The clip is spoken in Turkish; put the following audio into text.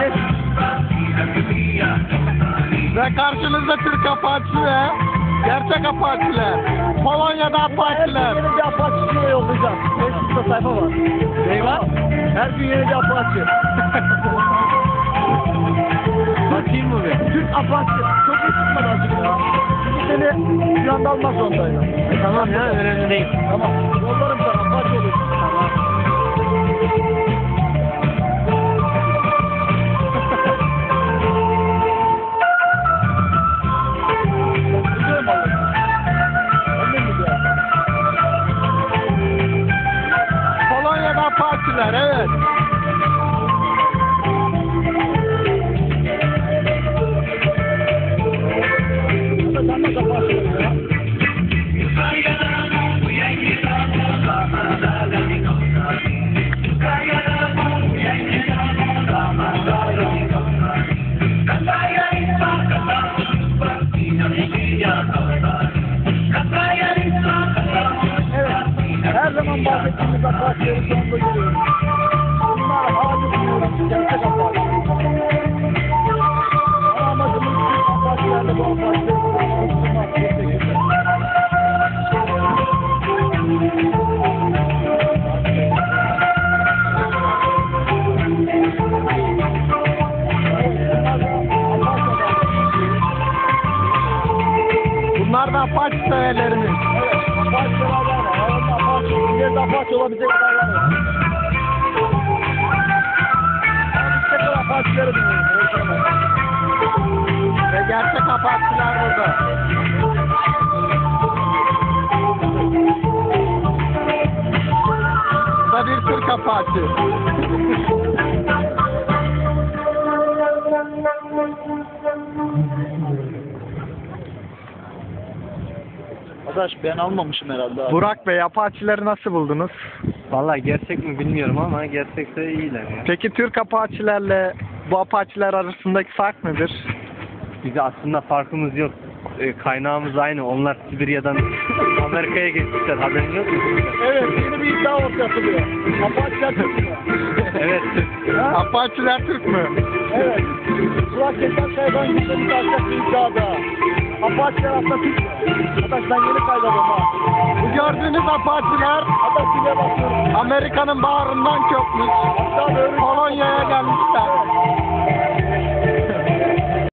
Geç. Ve karşınızda Türk Apaçi ve gerçek Apaçiler. Polonya'da Her gün Apaçiler. yeni bir şuraya yollayacağım. Facebook'ta sayfa var. Ne var? Her gün yeni bir Apache. Bakayım mı bir? Türk Apache. Çok iyi azıcık ya. Çünkü seni bir anda almak zorundayım. E, tamam ya önemli değil. Tamam. Yollarım sana. Apaçiler evet. Evet. Her zaman bahsettiğimiz Apache'leri Bunlar da Apaçi severlerimiz. Evet, Apache'ler var. Aralarında Apache, ileride Apache olabilecek adaylar var. Dönüyoruz. Görüşürüz. Ve gerçek Apaçiler burada. Bu da bir Türk Apaçi. Arkadaş ben almamışım herhalde abi. Burak Bey Apaçileri nasıl buldunuz? Vallahi gerçek mi bilmiyorum ama gerçekte iyiler ya. Peki Türk Apaçilerle bu Apaçiler arasındaki fark nedir? Bize aslında farkımız yok. Ee, kaynağımız aynı. Onlar Sibirya'dan Amerika'ya geçmişler. Haberin yok mu? Evet yeni bir iddia ortaya atılıyor. Apache'ler Türk mü? Evet. Ha? Apaçiler Türk mü? Evet. Burak geçen sayıdan kalacak bir iddia daha. Apache'ler aslında Türk mü? Arkadaş ben yeni kaydadım ha. Bu gördüğünüz bakıyorum. Amerika'nın bağrından böyle Polonya'ya. Evet.